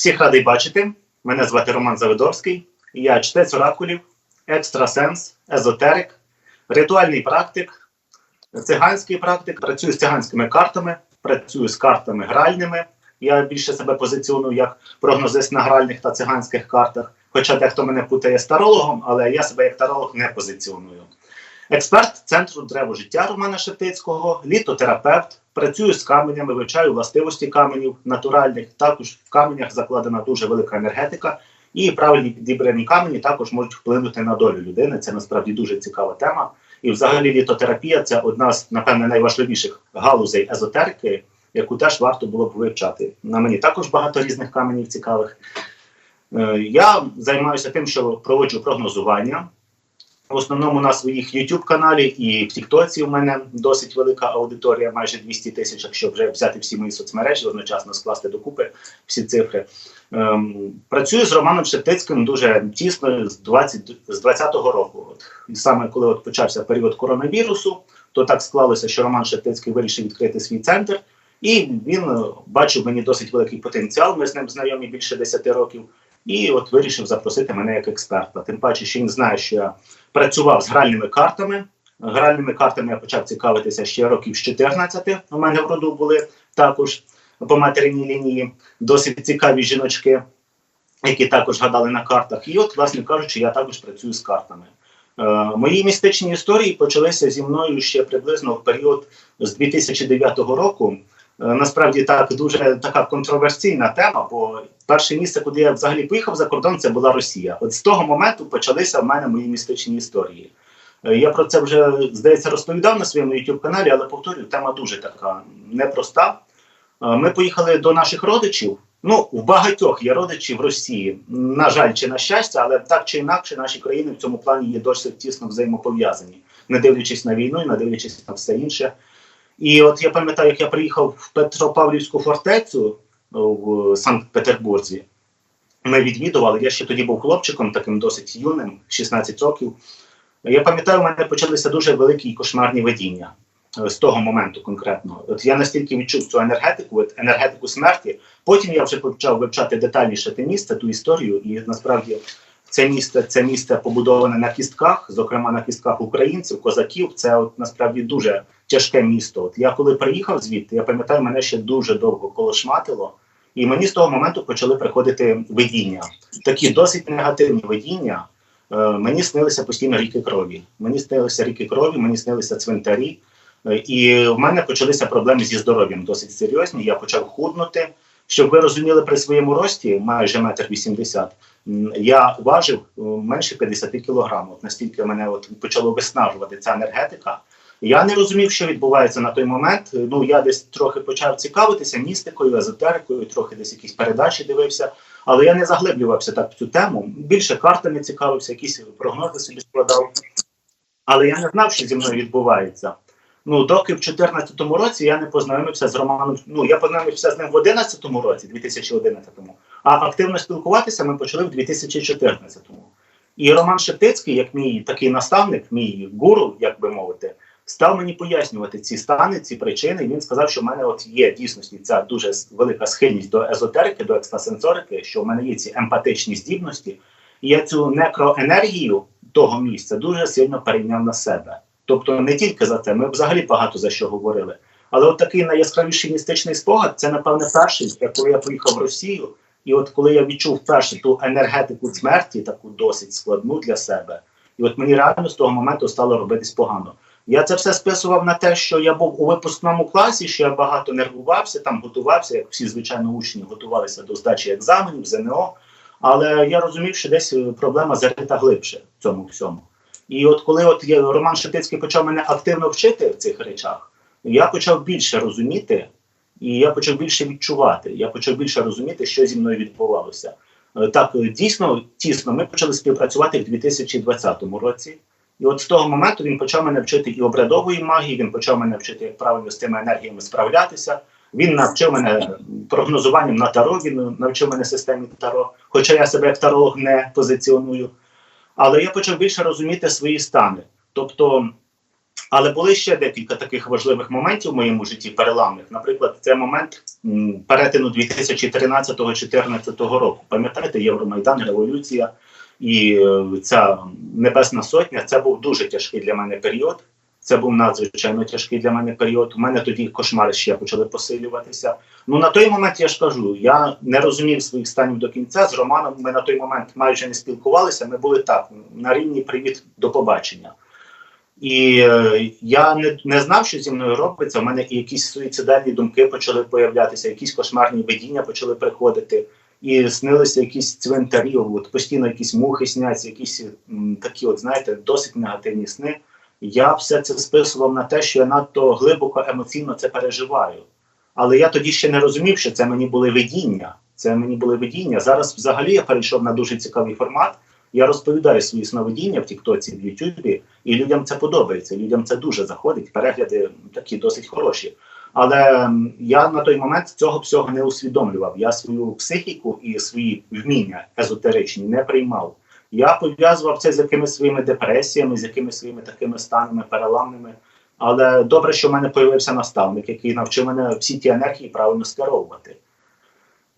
Всіх радий бачити. Мене звати Роман Завидовський. Я чтець оракулів, екстрасенс, езотерик, ритуальний практик, циганський практик. Працюю з циганськими картами, працюю з картами гральними. Я більше себе позиціоную як прогнозист на гральних та циганських картах. Хоча дехто мене путає з тарологом, але я себе як таролог не позиціоную. Експерт центру древо життя Романа Шептицького, літотерапевт, працюю з каменями, вивчаю властивості каменів натуральних. Також в каменях закладена дуже велика енергетика, і правильні підібрані камені також можуть вплинути на долю людини. Це насправді дуже цікава тема. І, взагалі, літотерапія це одна з, напевне, найважливіших галузей езотерики, яку теж варто було б вивчати. На мені також багато різних каменів цікавих. Е, Я займаюся тим, що проводжу прогнозування. В основному на своїх YouTube каналі і в Тіктоці у мене досить велика аудиторія, майже 200 тисяч, якщо вже взяти всі мої соцмережі, одночасно скласти докупи всі цифри. Ем, працюю з Романом Шептицьким дуже тісно з 20, з 20-го року. От. І саме коли от почався період коронавірусу, то так склалося, що Роман Шептицький вирішив відкрити свій центр. І він е, бачив мені досить великий потенціал. Ми з ним знайомі більше 10 років. І от вирішив запросити мене як експерта. Тим паче, що він знає, що я працював з гральними картами. Гральними картами я почав цікавитися ще років з 14. У мене в роду були також по материнній лінії досить цікаві жіночки, які також гадали на картах. І от, власне кажучи, я також працюю з картами. Е, мої містичні історії почалися зі мною ще приблизно в період з 2009 року. Е, Насправді так дуже така контроверсійна тема, бо перше місце, куди я взагалі поїхав за кордон, це була Росія. От з того моменту почалися в мене мої містичні історії. Е, Я про це вже здається розповідав на своєму youtube каналі, але повторюю, тема дуже така непроста. Е, Ми поїхали до наших родичів. Ну, в багатьох є родичі в Росії. На жаль, чи на щастя, але так чи інакше, наші країни в цьому плані є досить тісно взаємопов'язані, не дивлячись на війну і не дивлячись на все інше. І от я пам'ятаю, як я приїхав в Петропавлівську фортецю в Санкт-Петербурзі. Ми відвідували. Я ще тоді був хлопчиком, таким досить юним, 16 років. Я пам'ятаю, у мене почалися дуже великі і кошмарні видіння е, з того моменту конкретно. От я настільки відчув цю енергетику, енергетику смерті. Потім я вже почав вивчати детальніше те місце, ту історію, і насправді це місце, це місце побудоване на кістках, зокрема на кістках українців, козаків. Це от насправді дуже тяжке місто. От я коли приїхав звідти, я пам'ятаю, мене ще дуже довго колошматило, і мені з того моменту почали приходити видіння. Такі досить негативні видіння. Е, мені снилися постійно ріки крові. Мені снилися ріки крові, мені снилися цвинтарі. Е, І в мене почалися проблеми зі здоров'ям досить серйозні. Я почав худнути. Щоб ви розуміли, при своєму рості, майже метр вісімдесят, я важив е, менше 50 кілограм. От настільки мене от почало виснажувати ця енергетика. Я не розумів, що відбувається на той момент. Ну я десь трохи почав цікавитися містикою, езотерикою, трохи десь якісь передачі дивився, але я не заглиблювався так в цю тему. Більше картами цікавився, якісь прогнози собі складав. Але я не знав, що зі мною відбувається. Ну, доки в 2014 році я не познайомився з Романом. Ну, я познайомився з ним в 2011 році, 2011-му, а активно спілкуватися ми почали в 2014-му. І Роман Шептицький, як мій такий наставник, мій гуру, як би мовити, став мені пояснювати ці стани, ці причини. Він сказав, що в мене от є дійсності ця дуже велика схильність до езотерики, до екстрасенсорики, що в мене є ці емпатичні здібності. І я цю некроенергію того місця дуже сильно перейняв на себе. Тобто не тільки за це, ми взагалі багато за що говорили. Але от такий найяскравіший містичний спогад це, напевне, перший, коли я поїхав в Росію. І от коли я відчув вперше ту енергетику смерті, таку досить складну для себе, і от мені реально з того моменту стало робитись погано. Я це все списував на те, що я був у випускному класі, що я багато нервувався, там готувався, як всі звичайно учні готувалися до здачі екзаменів, ЗНО. Але я розумів, що десь е, проблема зарита глибше в цьому всьому. І от коли от я, Роман Шептицький почав мене активно вчити в цих речах, я почав більше розуміти, і я почав більше відчувати. Я почав більше розуміти, що зі мною відбувалося. Е, Так, е, дійсно, тісно, ми почали співпрацювати в 2020 році. І от з того моменту він почав мене вчити і обрядової магії, він почав мене вчити, як правильно з тими енергіями справлятися. Він навчив мене прогнозуванням на таро, він навчив мене системі таро, хоча я себе як таролог не позиціоную. Але я почав більше розуміти свої стани. Тобто Але були ще декілька таких важливих моментів в моєму житті переламних. Наприклад, це момент перетину 2013-2014 року. Пам'ятаєте, Євромайдан, революція і е, ця Небесна Сотня. Це був дуже тяжкий для мене період. Це був надзвичайно тяжкий для мене період. У мене тоді кошмари ще почали посилюватися. Ну на той момент я ж кажу, я не розумів своїх станів до кінця. З Романом ми на той момент майже не спілкувалися. Ми були так на рівні привіт до побачення. І е, я не, не знав, що зі мною робиться. У мене якісь суїцидальні думки почали появлятися, якісь кошмарні видіння почали приходити, і снилися якісь цвинтарі, от постійно якісь мухи сняться, якісь м, такі, от знаєте, досить негативні сни. Я все це списував на те, що я надто глибоко емоційно це переживаю. Але я тоді ще не розумів, що це мені були видіння. Це мені були видіння. Зараз взагалі я перейшов на дуже цікавий формат. Я розповідаю свої сновидіння в Тіктоці, в Ютубі, і людям це подобається. Людям це дуже заходить. Перегляди такі досить хороші. Але я на той момент цього всього не усвідомлював. Я свою психіку і свої вміння езотеричні не приймав. Я пов'язував це з якимись своїми депресіями, з якимись своїми такими станами переламними. Але добре, що в мене з'явився наставник, який навчив мене всі ті енергії правильно скеровувати.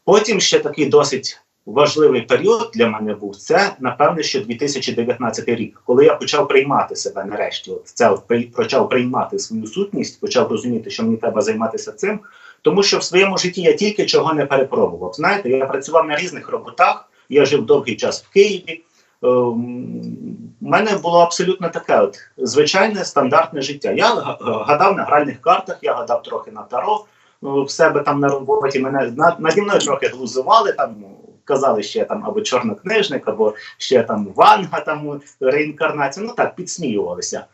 Потім ще такий досить важливий період для мене був це, напевне, що 2019 рік, коли я почав приймати себе нарешті. От це почав приймати свою сутність, почав розуміти, що мені треба займатися цим. Тому що в своєму житті я тільки чого не перепробував. Знаєте, я працював на різних роботах, я жив довгий час в Києві. У мене було абсолютно таке от звичайне стандартне життя. Я гадав на гральних картах, я гадав трохи на таро. Ну, в себе там на роботі мене над, наді мною трохи глузували, там казали ще там або чорнокнижник, або ще там Ванга, там реінкарнація. Ну так, підсміювалися.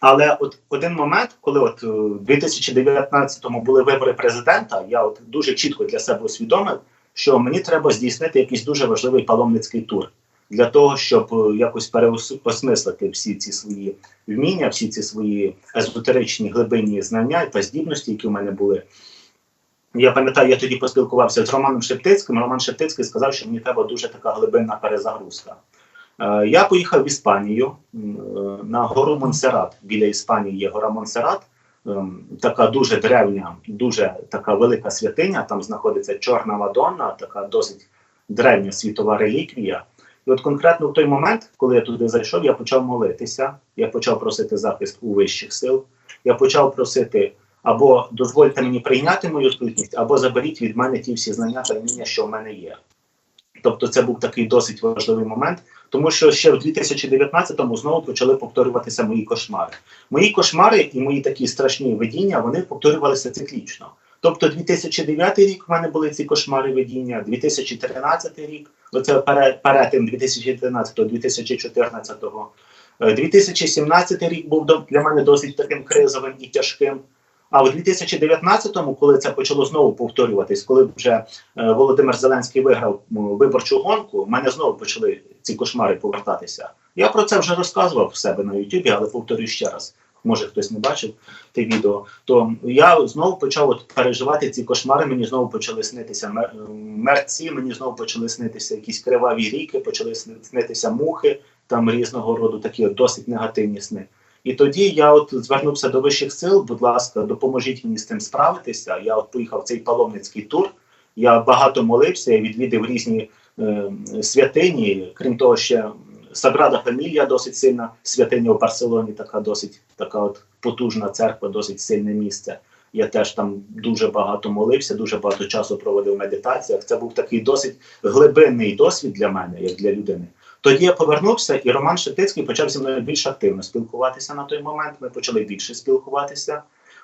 Але от один момент, коли от е, в 2019-му були вибори президента, я от дуже чітко для себе усвідомив, що мені треба здійснити якийсь дуже важливий паломницький тур для того, щоб е, якось переосмислити всі ці свої вміння, всі ці свої езотеричні глибинні знання та здібності, які в мене були. Я пам'ятаю, я тоді поспілкувався з Романом Шептицьким. Роман Шептицький сказав, що мені треба дуже така глибинна перезагрузка. Е, Я поїхав в Іспанію е, на гору Монсерат. Біля Іспанії є гора Монсерат, ем, така дуже древня, дуже така велика святиня. Там знаходиться Чорна Мадонна, така досить древня світова реліквія. І от конкретно в той момент, коли я туди зайшов, я почав молитися, я почав просити захист у вищих сил, я почав просити або дозвольте мені прийняти мою сутність, або заберіть від мене ті всі знання та вміння, що в мене є. Тобто це був такий досить важливий момент, тому що ще в 2019-му знову почали повторюватися мої кошмари. Мої кошмари і мої такі страшні видіння вони повторювалися циклічно. Тобто 2009 рік в мене були ці кошмари видіння, 2013 рік, оце перетин 2013-2014. Е, 2017 рік був для мене досить таким кризовим і тяжким. А в 2019-му, коли це почало знову повторюватись, коли вже е, Володимир Зеленський виграв виборчу гонку, в мене знову почали ці кошмари повертатися. Я про це вже розказував в себе на Ютубі, але повторюю ще раз. Може хтось не бачив те відео, то я знову почав от переживати ці кошмари. Мені знову почали снитися мер- мерці, мені знову почали снитися якісь криваві ріки, почали снитися мухи, там різного роду такі досить негативні сни. І тоді я от звернувся до вищих сил. Будь ласка, допоможіть мені з тим справитися. Я от поїхав в цей паломницький тур. Я багато молився, я відвідав різні е, святині. Крім того, ще Саграда Фамілія досить сильна святиня в Барселоні, така досить така от потужна церква, досить сильне місце. Я теж там дуже багато молився, дуже багато часу проводив в медитаціях. Це був такий досить глибинний досвід для мене, як для людини. Тоді я повернувся, і Роман Шептицький почав зі мною більш активно спілкуватися на той момент. Ми почали більше спілкуватися.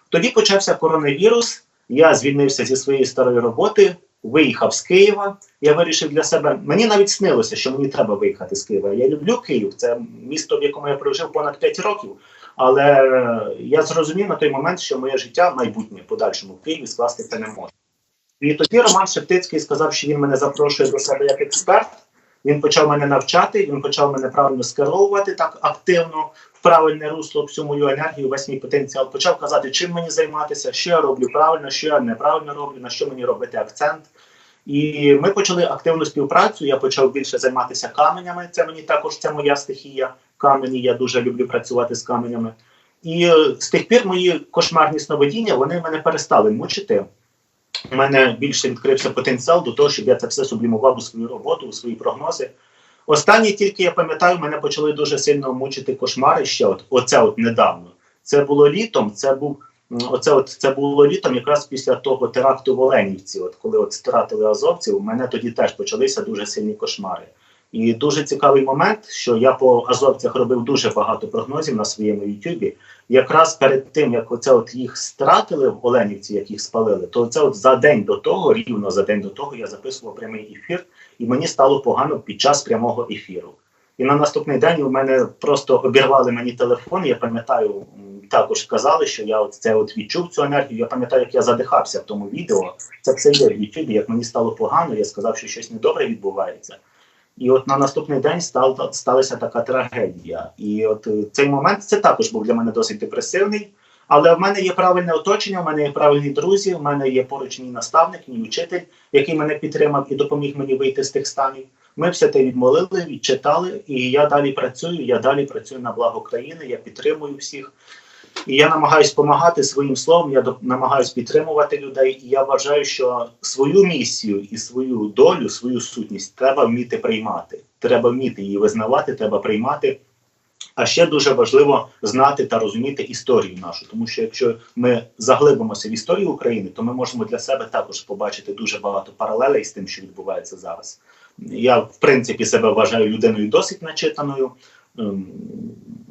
Тоді почався коронавірус. Я звільнився зі своєї старої роботи, виїхав з Києва. Я вирішив для себе. Мені навіть снилося, що мені треба виїхати з Києва. Я люблю Київ, це місто, в якому я прожив понад 5 років. Але я зрозумів на той момент, що моє життя майбутнє подальшому в Києві скласти це не може. І тоді Роман Шептицький сказав, що він мене запрошує до себе як експерт. Він почав мене навчати, він почав мене правильно скеровувати так активно в правильне русло всю мою енергію, весь мій потенціал. Почав казати, чим мені займатися, що я роблю правильно, що я неправильно роблю, на що мені робити акцент. І ми почали активну співпрацю. Я почав більше займатися каменями. Це мені також це моя стихія. Камені. Я дуже люблю працювати з каменями. І е, з тих пір мої кошмарні сновидіння вони мене перестали мучити. У мене більше відкрився потенціал до того, щоб я це все сублімував у свою роботу, у свої прогнози. Останні тільки я пам'ятаю, мене почали дуже сильно мучити кошмари ще. От оце от недавно. Це було літом. Це був оце от це було літом, якраз після того теракту в Оленівці. От коли от стратили азовців, у мене тоді теж почалися дуже сильні кошмари. І дуже цікавий момент, що я по азовцях робив дуже багато прогнозів на своєму Ютубі. Якраз перед тим, як оце от їх стратили в Оленівці, як їх спалили, то це от за день до того, рівно за день до того, я записував прямий ефір, і мені стало погано під час прямого ефіру. І на наступний день у мене просто обірвали мені телефон. Я пам'ятаю, також казали, що я от це от відчув цю енергію. Я пам'ятаю, як я задихався в тому відео. Це все є в Ютубі. Як мені стало погано, я сказав, що щось недобре відбувається. І от на наступний день стал, сталася така трагедія. І от е, цей момент це також був для мене досить депресивний. Але в мене є правильне оточення, в мене є правильні друзі, в мене є поруч мій наставник, мій учитель, який мене підтримав і допоміг мені вийти з тих станів. Ми все те відмолили, відчитали, і я далі працюю. Я далі працюю на благо країни, я підтримую всіх. І я намагаюсь допомагати своїм словом, я намагаюсь підтримувати людей. І я вважаю, що свою місію і свою долю, свою сутність треба вміти приймати. Треба вміти її визнавати, треба приймати. А ще дуже важливо знати та розуміти історію нашу, тому що якщо ми заглибимося в історію України, то ми можемо для себе також побачити дуже багато паралелей з тим, що відбувається зараз. Я, в принципі, себе вважаю людиною досить начитаною. Ем,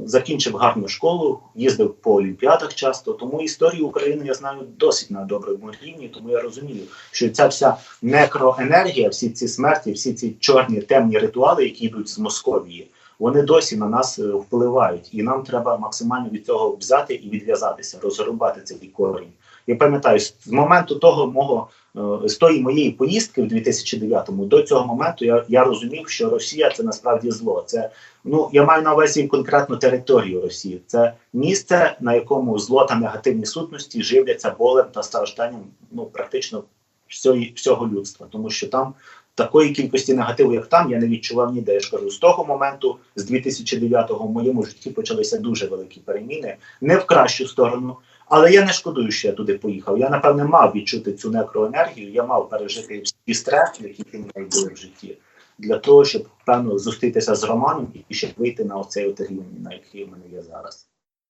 Закінчив гарну школу, їздив по олімпіадах часто, тому історію України я знаю досить на доброму рівні, тому я розумію, що ця вся некроенергія, всі ці смерті, всі ці чорні темні ритуали, які йдуть з Московії, вони досі на нас е, впливають, і нам треба максимально від цього взяти і відв'язатися, розрубати цей корінь. Я пам'ятаю, з моменту того мого з тої моєї поїздки в 2009-му до цього моменту я, я розумів, що Росія це насправді зло. Це ну я маю на увазі конкретну територію Росії. Це місце, на якому зло та негативні сутності живляться болем та стражданням ну практично всього, всього людства, тому що там такої кількості негативу, як там, я не відчував ніде. Я ж кажу, з того моменту, з 2009-го, в моєму житті почалися дуже великі переміни, не в кращу сторону. Але я не шкодую, що я туди поїхав. Я напевне мав відчути цю некроенергію, я мав пережити всі стреси, які в мене були в житті, для того, щоб певно зустрітися з Романом і щоб вийти на оцей рівень, на який в мене є зараз.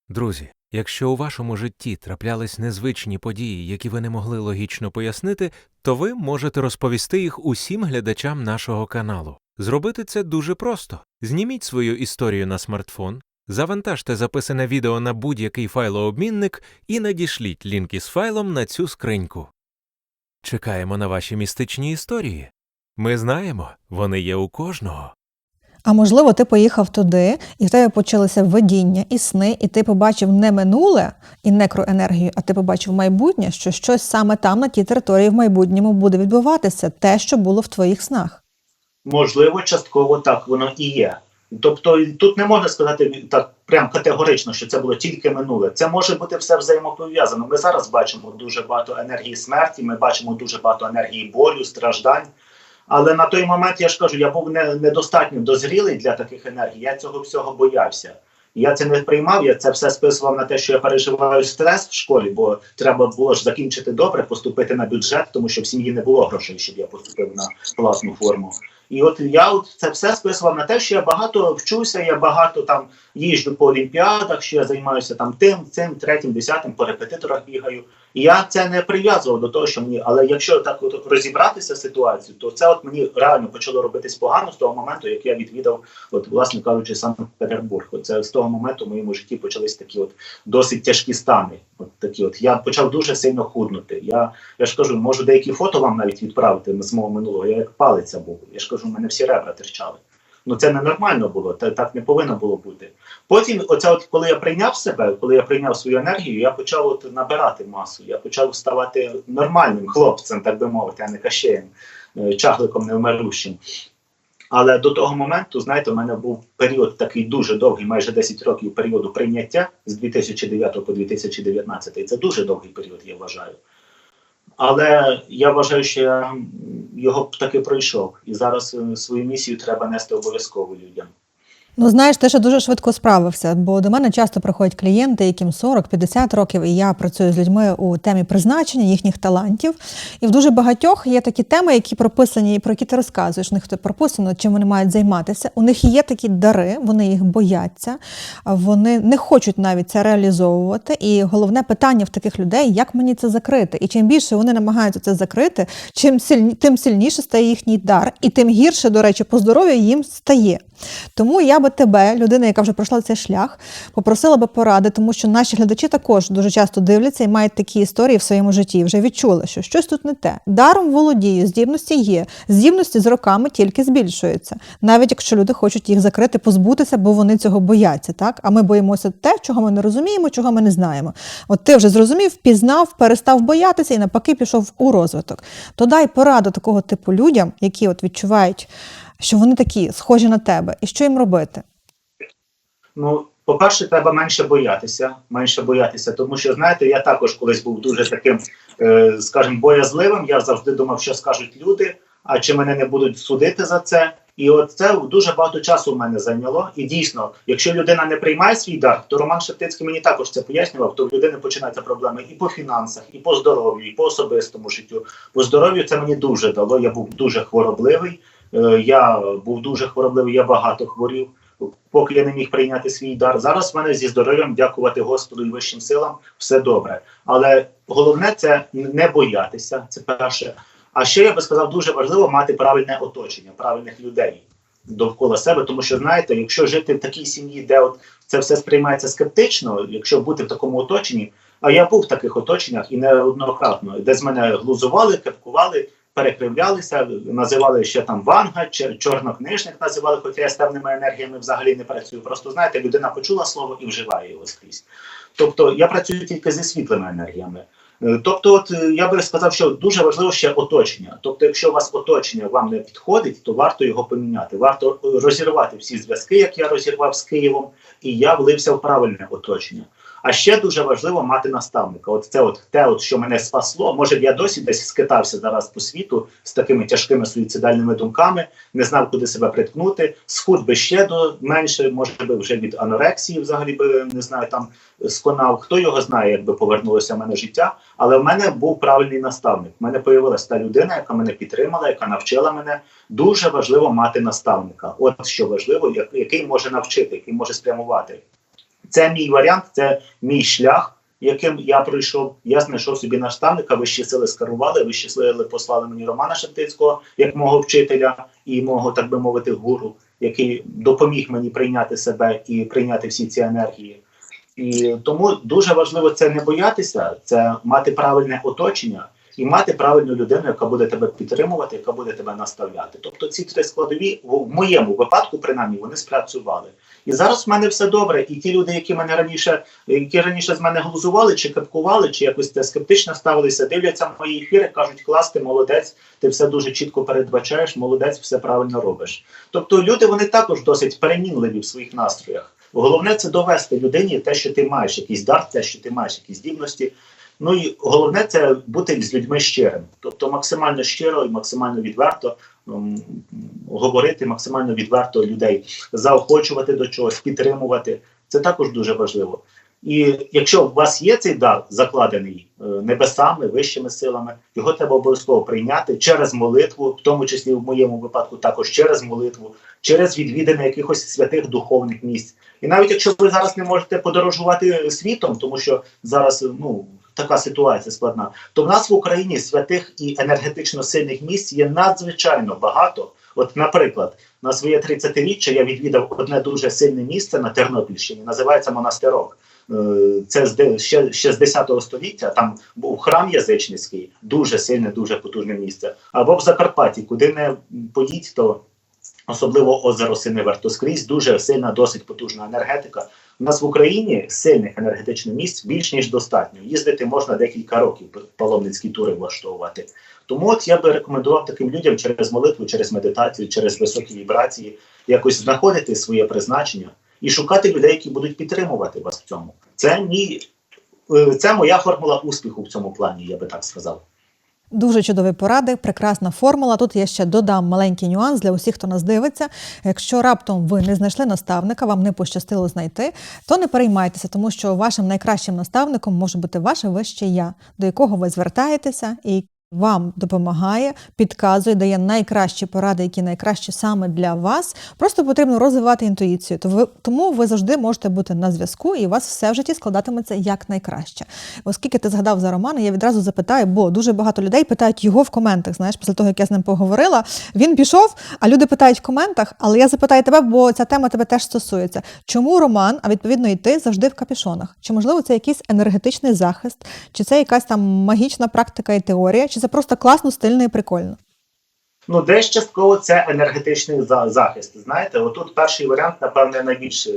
Друзі, якщо у вашому житті траплялись незвичні події, які ви не могли логічно пояснити, то ви можете розповісти їх усім глядачам нашого каналу. Зробити це дуже просто. Зніміть свою історію на смартфон, завантажте записане відео на будь-який файлообмінник і надішліть лінк із файлом на цю скриньку. Чекаємо на ваші містичні історії. Ми знаємо, вони є у кожного. А можливо, ти поїхав туди, і в тебе почалося видіння і сни, і ти побачив не минуле і некроенергію, а ти побачив майбутнє, що щось саме там, на тій території в майбутньому буде відбуватися, те, що було в твоїх снах. Можливо, частково так воно і є. Тобто тут не можна сказати так прям категорично, що це було тільки минуле. Це може бути все взаємопов'язано. Ми зараз бачимо дуже багато енергії смерті, ми бачимо дуже багато енергії болю, страждань. Але на той момент я ж кажу, я був не, недостатньо дозрілий для таких енергій. Я цього всього боявся. Я це не приймав, я це все списував на те, що я переживаю стрес в школі, бо треба було ж закінчити добре, поступити на бюджет, тому що в сім'ї не було грошей, щоб я поступив на платну форму. І от я от це все списував на те, що я багато вчуся, я багато там їжджу по олімпіадах, що я займаюся там тим, цим, третім, десятим, по репетиторах бігаю. Я це не прив'язував до того, що мені. Але якщо так от розібратися ситуацію, то це от мені реально почало робитись погано з того моменту, як я відвідав, от власне кажучи, Санкт-Петербург. Це з того моменту в моєму житті почались такі от досить тяжкі стани. От такі, от я почав дуже сильно худнути. Я, я ж кажу, можу деякі фото вам навіть відправити з мого минулого. Я як палиця був. Я ж кажу, в мене всі ребра терчали. Ну це ненормально було, та так не повинно було бути. Потім, оце от коли я прийняв себе, коли я прийняв свою енергію, я почав от набирати масу. Я почав ставати нормальним хлопцем, так би мовити, а не кащеєм, е, чагликом невмирущим. Але до того моменту, знаєте, у мене був період такий дуже довгий, майже 10 років періоду прийняття з 2009 по 2019. І це дуже довгий період, я вважаю. Але я вважаю, що я його таки пройшов. І зараз е, свою місію треба нести обов'язково людям. Ну, знаєш, ти ще дуже швидко справився, бо до мене часто приходять клієнти, яким 40-50 років, і я працюю з людьми у темі призначення їхніх талантів. І в дуже багатьох є такі теми, які прописані, про які ти розказуєш. У них тут прописано, чим вони мають займатися. У них є такі дари, вони їх бояться, вони не хочуть навіть це реалізовувати. І головне питання в таких людей, як мені це закрити? І чим більше вони намагаються це закрити, чим сильні, тим сильніше стає їхній дар, і тим гірше, до речі, по здоров'ю їм стає. Тому я би тебе, людина, яка вже пройшла цей шлях, попросила би поради, тому що наші глядачі також дуже часто дивляться і мають такі історії в своєму житті. Вже відчули, що щось тут не те. Даром володію, здібності є. Здібності з роками тільки збільшуються, навіть якщо люди хочуть їх закрити, позбутися, бо вони цього бояться. Так а ми боїмося те, чого ми не розуміємо, чого ми не знаємо. От ти вже зрозумів, пізнав, перестав боятися і навпаки пішов у розвиток. То дай пораду такого типу людям, які от відчувають, що вони такі схожі на тебе, і що їм робити. Ну, по-перше, треба менше боятися, менше боятися, тому що знаєте, я також колись був дуже таким, е, скажімо, боязливим. Я завжди думав, що скажуть люди, а чи мене не будуть судити за це. І от це дуже багато часу в мене зайняло. І дійсно, якщо людина не приймає свій дар, то Роман Шептицький мені також це пояснював. То в людини починаються проблеми і по фінансах, і по здоров'ю, і по особистому життю. По здоров'ю це мені дуже дало. Я був дуже хворобливий. Е, Я був дуже хворобливий, я багато хворів поки я не міг прийняти свій дар. Зараз в мене зі здоров'ям, дякувати Господу і вищим силам, все добре. Але головне це не боятися. Це перше. А ще я би сказав, дуже важливо мати правильне оточення, правильних людей довкола себе. Тому що знаєте, якщо жити в такій сім'ї, де от це все сприймається скептично, якщо бути в такому оточенні, а я був в таких оточеннях і неоднократно, де з мене глузували, кепкували. Перекривлялися, називали ще там ванга, чорнокнижник називали, хоча я з певними енергіями взагалі не працюю. Просто знаєте, людина почула слово і вживає його скрізь. Тобто я працюю тільки зі світлими енергіями. Е, Тобто, от е, я би сказав, що дуже важливо ще оточення. Тобто, якщо у вас оточення вам не підходить, то варто його поміняти. Варто розірвати всі зв'язки, як я розірвав з Києвом, і я влився в правильне оточення. А ще дуже важливо мати наставника. От це от те, от що мене спасло. Може, я досі десь скитався зараз по світу з такими тяжкими суїцидальними думками, не знав, куди себе приткнути. Схуд би ще до менше, може би вже від анорексії, взагалі би не знаю, там сконав. Хто його знає, якби повернулося в мене життя. Але в мене був правильний наставник. В мене появилася та людина, яка мене підтримала, яка навчила мене. Дуже важливо мати наставника. От що важливо, як- який може навчити, який може спрямувати. Це мій варіант, це мій шлях, яким я пройшов. Я знайшов собі наставника, вищі сили скерували, вищі сили послали мені Романа Шептицького як мого вчителя і мого, так би мовити, гуру, який допоміг мені прийняти себе і прийняти всі ці енергії. І тому дуже важливо це не боятися, це мати правильне оточення і мати правильну людину, яка буде тебе підтримувати, яка буде тебе наставляти. Тобто ці три складові в в моєму випадку, принаймні, вони спрацювали. І зараз в мене все добре. І ті люди, які мене раніше, які раніше з мене глузували, чи капкували, чи якось скептично ставилися, дивляться мої ефіри, кажуть, клас, ти молодець, ти все дуже чітко передбачаєш, молодець, все правильно робиш. Тобто люди вони також досить перемінливі в своїх настроях. Головне це довести людині те, що ти маєш якийсь дар, те, що ти маєш якісь здібності. Ну і головне це бути з людьми щирим, тобто максимально щиро і максимально відверто м, говорити, максимально відверто людей, заохочувати до чогось, підтримувати. Це також дуже важливо. І якщо у вас є цей дар закладений е, небесами, вищими силами, його треба обов'язково прийняти через молитву, в тому числі в моєму випадку, також через молитву, через відвідини якихось святих духовних місць. І навіть якщо ви зараз не можете подорожувати світом, тому що зараз ну така ситуація складна, то в нас в Україні святих і енергетично сильних місць є надзвичайно багато. От, наприклад, на своє 30-річчя я відвідав одне дуже сильне місце на Тернопільщині, називається монастирок. Е, Це з ще, ще з 10 століття. Там був храм язичницький, дуже сильне, дуже потужне місце. Або в Закарпатті, куди не поїдь, то особливо озеро Синевер, то скрізь дуже сильна, досить потужна енергетика. У нас в Україні сильних енергетичних місць більш ніж достатньо. Їздити можна декілька років, паломницькі тури влаштовувати. Тому от я би рекомендував таким людям через молитву, через медитацію, через високі вібрації якось знаходити своє призначення і шукати людей, які будуть підтримувати вас в цьому. Це мій е, це моя формула успіху в цьому плані, я би так сказав. Дуже чудові поради, прекрасна формула. Тут я ще додам маленький нюанс для усіх, хто нас дивиться. Якщо раптом ви не знайшли наставника, вам не пощастило знайти, то не переймайтеся, тому що вашим найкращим наставником може бути ваше вище я, до якого ви звертаєтеся і вам допомагає, підказує, дає найкращі поради, які найкращі саме для вас. Просто потрібно розвивати інтуїцію. То ви, тому ви завжди можете бути на зв'язку, і у вас все в житті складатиметься як найкраще. Оскільки ти згадав за Романа, я відразу запитаю, бо дуже багато людей питають його в коментах. Знаєш, після того як я з ним поговорила, він пішов, а люди питають в коментах. Але я запитаю тебе, бо ця тема тебе теж стосується. Чому Роман, а відповідно і ти завжди в капюшонах? Чи можливо це якийсь енергетичний захист, чи це якась там магічна практика і теорія, чи це просто класно, стильно і прикольно? Ну, десь частково це енергетичний за- захист. Знаєте, отут перший варіант, напевне, найбільше,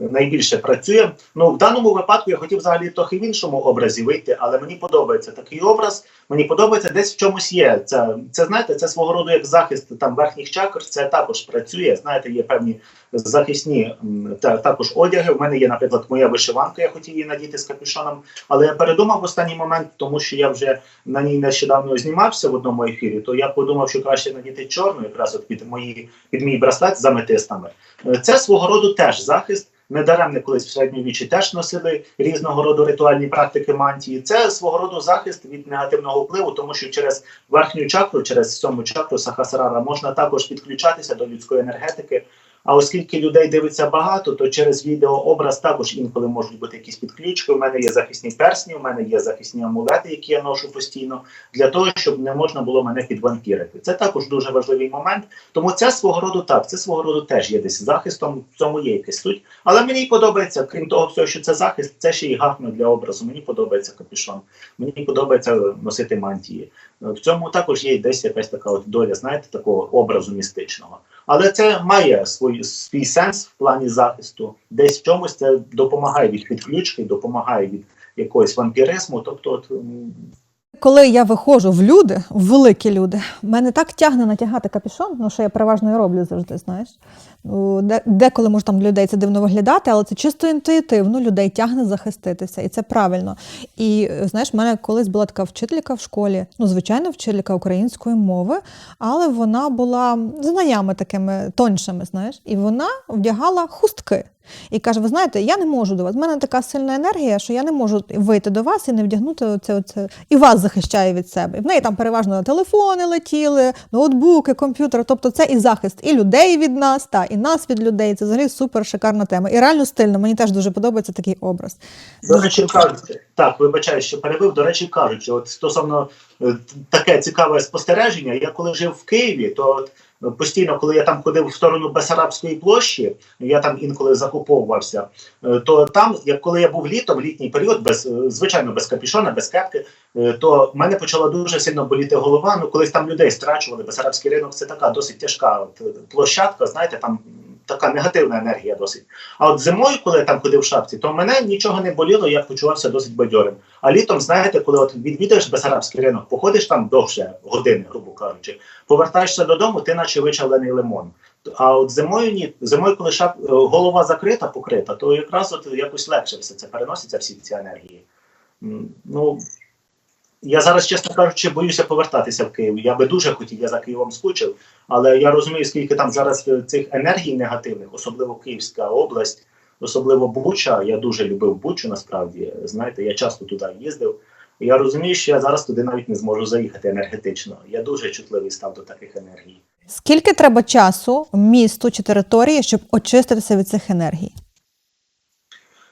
найбільше працює. Ну, в даному випадку я хотів взагалі трохи в іншому образі вийти, але мені подобається такий образ. Мені подобається десь в чомусь є. Це, це знаєте, це свого роду як захист там верхніх чакр. Це також працює. Знаєте, є певні захисні та, також одяги. У мене є, наприклад, моя вишиванка. Я хотів її надіти з капюшоном, але я передумав в останній момент, тому що я вже на ній нещодавно знімався в одному ефірі. То я подумав, що краще надіти чорну, якраз от під мої під мій браслет з аметистами. Е, Це свого роду теж захист. Недаремне колись в середньовіччі теж носили різного роду ритуальні практики мантії. Це свого роду захист від негативного впливу, тому що через верхню чакру, через сьому чакру Сахасрара можна також підключатися до людської енергетики. А оскільки людей дивиться багато, то через відеообраз також інколи можуть бути якісь підключки. У мене є захисні персні, у мене є захисні амулети, які я ношу постійно, для того, щоб не можна було мене підвампірити. Це також дуже важливий момент. Тому це свого роду так, це свого роду теж є десь захистом, в цьому є якась суть. Але мені подобається, крім того, всього, що це захист, це ще й гарно для образу. Мені подобається капюшон, мені подобається носити мантії. В цьому також є десь якась така от доля, знаєте, такого образу містичного. Але це має свій, свій сенс в плані захисту. Десь в чомусь це допомагає від підключки, допомагає від якогось вампіризму. Тобто, от, Коли я виходжу в люди, в великі люди, мене так тягне натягати капюшон, ну що я переважно і роблю завжди, знаєш. Деколи може там людей це дивно виглядати, але це чисто інтуїтивно людей тягне захиститися, і це правильно. І знаєш, в мене колись була така вчителька в школі, ну, звичайно, вчителька української мови, але вона була знаями такими тоншими, знаєш, і вона вдягала хустки. І каже: ви знаєте, я не можу до вас. В мене така сильна енергія, що я не можу вийти до вас і не вдягнути оце, оце. і вас захищає від себе. І в неї там переважно телефони летіли, ноутбуки, комп'ютери. Тобто це і захист і людей від нас, та і нас від людей. Це взагалі супер шикарна тема. І реально стильно. Мені теж дуже подобається такий образ. До речі, кажучи, так, вибачаю, що перебив. До речі, кажучи, от стосовно е, таке цікаве спостереження. Я коли жив в Києві, то от, постійно, коли я там ходив в сторону Бесарабської площі, я там інколи закуповувався. е, То там, як коли я був літом, літній період, без е, звичайно, без капішона, без кепки, е, то в мене почала дуже сильно боліти голова. Ну, колись там людей страчували. Бесарабський ринок це така досить тяжка площадка. Знаєте, там така негативна енергія досить. А от зимою, коли я там ходив в шапці, то мене нічого не боліло, я почувався досить бадьорим. А літом, знаєте, коли от відвідаєш Бесарабський ринок, походиш там довше години, грубо кажучи, повертаєшся додому, ти наче вичавлений лимон. А от зимою ні, зимою, коли шап... е, голова закрита, покрита, то якраз от якось легше все це переноситься, всі ці енергії. Ну, я зараз, чесно кажучи, боюся повертатися в Київ. Я би дуже хотів, я за Києвом скучив, але я розумію, скільки там зараз е, цих енергій негативних, особливо Київська область, особливо Буча. Я дуже любив Бучу, насправді. Знаєте, я часто туди їздив. Я розумію, що я зараз туди навіть не зможу заїхати енергетично. Я дуже чутливий став до таких енергій. Скільки треба часу місту чи території, щоб очиститися від цих енергій?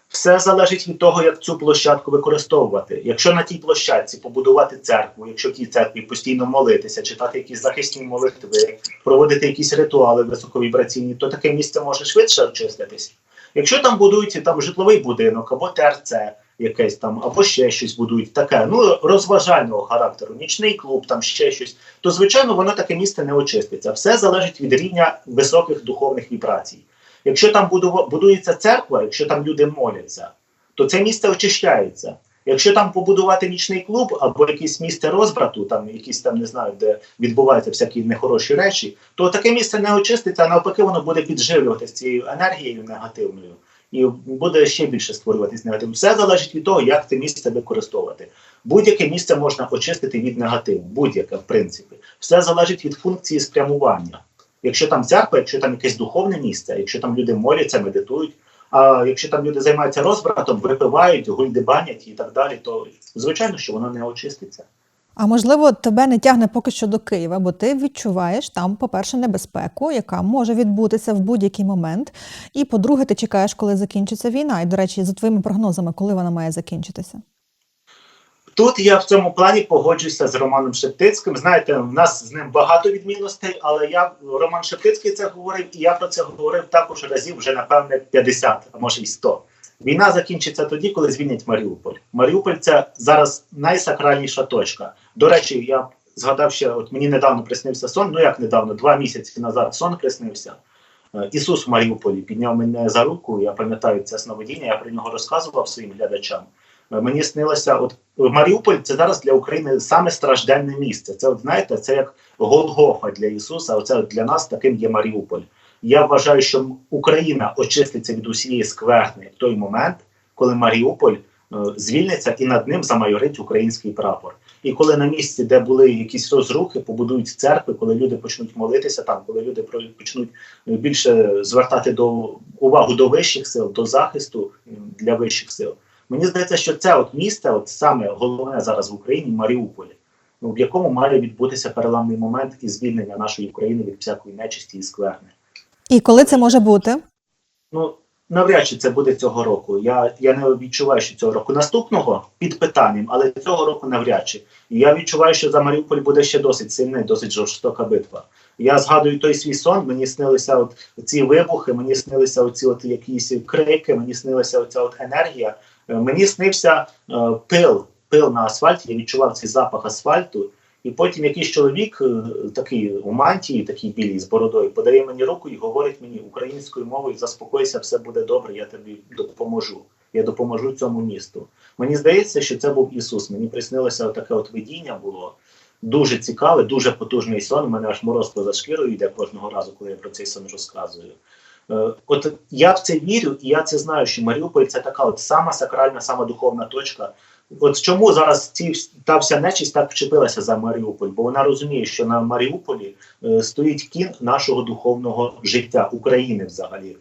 Все залежить від того, як цю площадку використовувати. Якщо на тій площадці побудувати церкву, якщо в тій церкві постійно молитися, читати якісь захисні молитви, проводити якісь ритуали високовібраційні, то таке місце може швидше очиститись. Якщо там будують там житловий будинок або ТРЦ якесь там, або ще щось будують таке, ну розважального характеру, нічний клуб, там ще щось, то звичайно воно таке місце не очиститься. Все залежить від рівня високих духовних вібрацій. Якщо там будується церква, якщо там люди моляться, то це місце очищається. Якщо там побудувати нічний клуб або якесь місце розбрату, там якісь там не знаю, де відбуваються всякі нехороші речі, то таке місце не очиститься, а навпаки, воно буде підживлюватися цією енергією негативною. і буде ще більше створюватись негатив. Все залежить від того, як це місце використовувати. Будь-яке місце можна очистити від негативу, будь-яке, в принципі. Все залежить від функції спрямування. Якщо там церква, якщо там якесь духовне місце, якщо там люди моляться, медитують, а якщо там люди займаються розбратом, випивають, гульдибанять і так далі, то звичайно, що воно не очиститься. А можливо, тебе не тягне поки що до Києва, бо ти відчуваєш там, по-перше, небезпеку, яка може відбутися в будь-який момент. І по-друге, ти чекаєш, коли закінчиться війна. І, до речі, за твоїми прогнозами, коли вона має закінчитися? Тут я в цьому плані погоджуюся з Романом Шептицьким. Знаєте, в нас з ним багато відмінностей, але я Роман Шептицький це говорив, і я про це говорив також разів вже напевне 50, а може й 100. Війна закінчиться тоді, коли звільнять Маріуполь. Маріуполь це зараз найсакральніша точка. До речі, я згадав ще, от мені недавно приснився сон. Ну як недавно, два місяці назад сон приснився. Е, Ісус в Маріуполі підняв мене за руку. Я пам'ятаю це сновидіння. Я про нього розказував своїм глядачам. Е, Мені снилося, от Маріуполь це зараз для України саме стражденне місце. Це, от знаєте, це як Голгофа для Ісуса. Оце для нас таким є Маріуполь. Я вважаю, що Україна очиститься від усієї скверни в той момент, коли Маріуполь е, звільниться і над ним замайорить український прапор. І коли на місці, де були якісь розрухи, побудують церкви, коли люди почнуть молитися там, коли люди почнуть е, більше звертати до увагу до вищих сил, до захисту для вищих сил. Мені здається, що це от місце, от саме головне зараз в Україні, Маріуполі, ну, в якому має відбутися переламний момент і звільнення нашої України від всякої нечисті і скверни. І коли це може бути? Ну навряд чи це буде цього року. Я, я не відчуваю, що цього року наступного під питанням, але цього року навряд чи. І я відчуваю, що за Маріуполь буде ще досить сильна і досить жорстока битва. Я згадую той свій сон. Мені снилися от ці вибухи, мені снилися оці от якісь крики, мені снилася оця от енергія. Мені снився е, пил, пил на асфальті. Я відчував цей запах асфальту. І потім якийсь чоловік, е, такий у мантії, такий білій з бородою, подає мені руку і говорить мені українською мовою: заспокойся, все буде добре, я тобі допоможу. Я допоможу цьому місту. Мені здається, що це був Ісус. Мені приснилося таке от видіння було дуже цікаве, дуже потужний сон. У мене аж мороз поза шкірою йде кожного разу, коли я про цей сон розказую. Е, От я в це вірю, і я це знаю, що Маріуполь це така от сама сакральна, сама духовна точка. От чому зараз ці та вся нечисть так вчепилася за Маріуполь? Бо вона розуміє, що на Маріуполі е, стоїть кін нашого духовного життя України взагалі.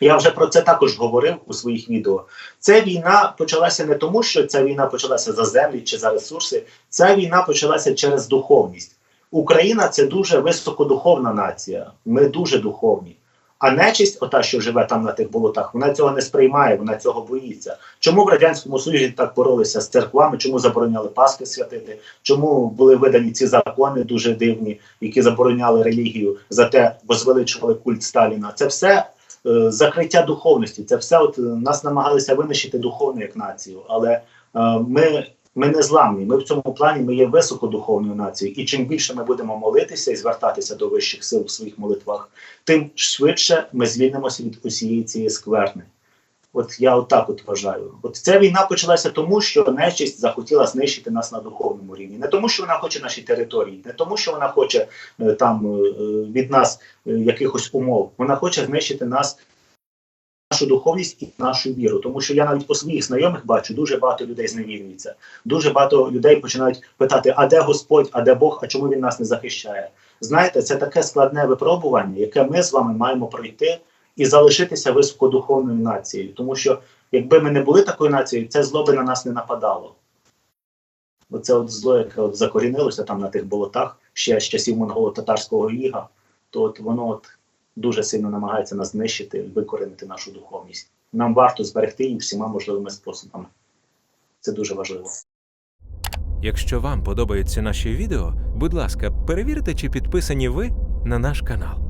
Я вже про це також говорив у своїх відео. Ця війна почалася не тому, що ця війна почалася за землі чи за ресурси. Ця війна почалася через духовність. Україна це дуже високодуховна нація. Ми дуже духовні. А нечисть, ота, що живе там на тих болотах, вона цього не сприймає, вона цього боїться. Чому в радянському союзі так боролися з церквами? Чому забороняли Пасхи святити? Чому були видані ці закони дуже дивні, які забороняли релігію, зате возвеличували культ Сталіна? Це все е, закриття духовності. Це все от нас намагалися винищити духовно як націю, але е, ми. Ми не зламні. Ми в цьому плані ми є високодуховною нацією. І чим більше ми будемо молитися і звертатися до вищих сил в своїх молитвах, тим швидше ми звільнимося від усієї цієї скверни. От я отак от вважаю. От ця війна почалася тому, що нечисть захотіла знищити нас на духовному рівні. Не тому, що вона хоче наші території, не тому, що вона хоче е, там е, е, від нас якихось умов. Вона хоче знищити нас. Нашу духовність і нашу віру, тому що я навіть по своїх знайомих бачу, дуже багато людей зневірюється. Дуже багато людей починають питати: а де Господь, а де Бог, а чому він нас не захищає? Знаєте, це таке складне випробування, яке ми з вами маємо пройти і залишитися високодуховною нацією. Тому що якби ми не були такою нацією, це зло би на нас не нападало. Оце от зло, яке от закорінилося там на тих болотах ще з часів монголо-татарського іга, то от воно от дуже сильно намагаються нас знищити, викорінити нашу духовність. Нам варто зберегти її всіма можливими способами. Це дуже важливо. Якщо вам подобаються наші відео, будь ласка, перевірте, чи підписані ви на наш канал.